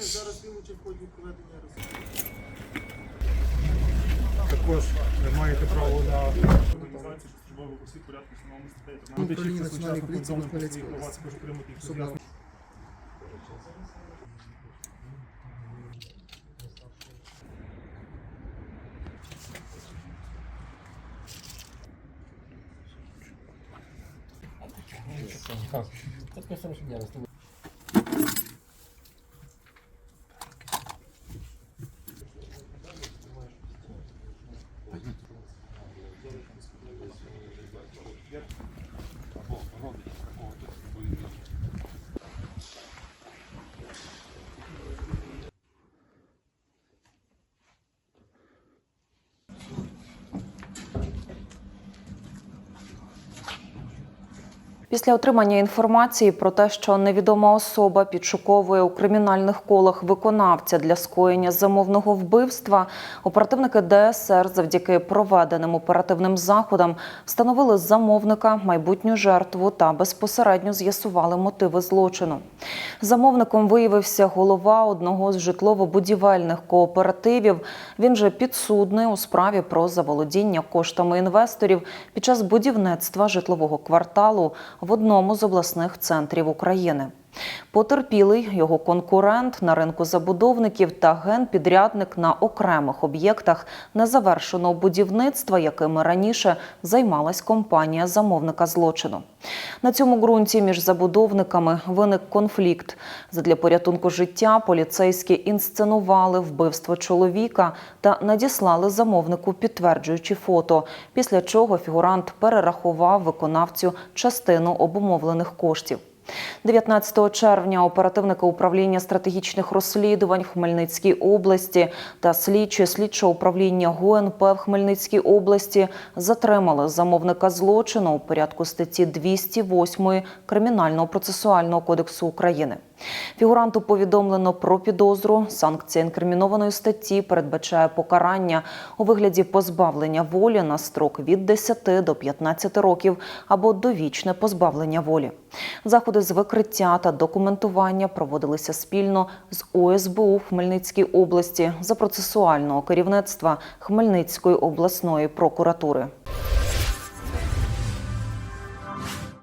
Зараз він учить в ході проведення? Також ви маєте право на Організації службових осіб порядку встановлених статей Ну, управління Національної поліції повідомлень про Хмельницької своїх Після отримання інформації про те, що невідома особа підшуковує у кримінальних колах виконавця для скоєння замовного вбивства, оперативники ДСР завдяки проведеним оперативним заходам встановили замовника, майбутню жертву та безпосередньо з'ясували мотиви злочину. Замовником виявився голова одного з житлово-будівельних кооперативів. Він же підсудний у справі про заволодіння коштами інвесторів під час будівництва житлового кварталу в одному з обласних центрів України. Потерпілий його конкурент на ринку забудовників та генпідрядник на окремих об'єктах незавершеного будівництва, якими раніше займалась компанія замовника злочину. На цьому ґрунті між забудовниками виник конфлікт. Задля порятунку життя поліцейські інсценували вбивство чоловіка та надіслали замовнику підтверджуючі фото, після чого фігурант перерахував виконавцю частину обумовлених коштів. 19 червня оперативники управління стратегічних розслідувань в Хмельницькій області та слідчі слідчого управління ГУНП в Хмельницькій області затримали замовника злочину у порядку статті 208 Кримінального процесуального кодексу України. Фігуранту повідомлено про підозру. Санкція інкримінованої статті передбачає покарання у вигляді позбавлення волі на строк від 10 до 15 років або довічне позбавлення волі. Заходи з викриття та документування проводилися спільно з ОСБУ в Хмельницькій області за процесуального керівництва Хмельницької обласної прокуратури.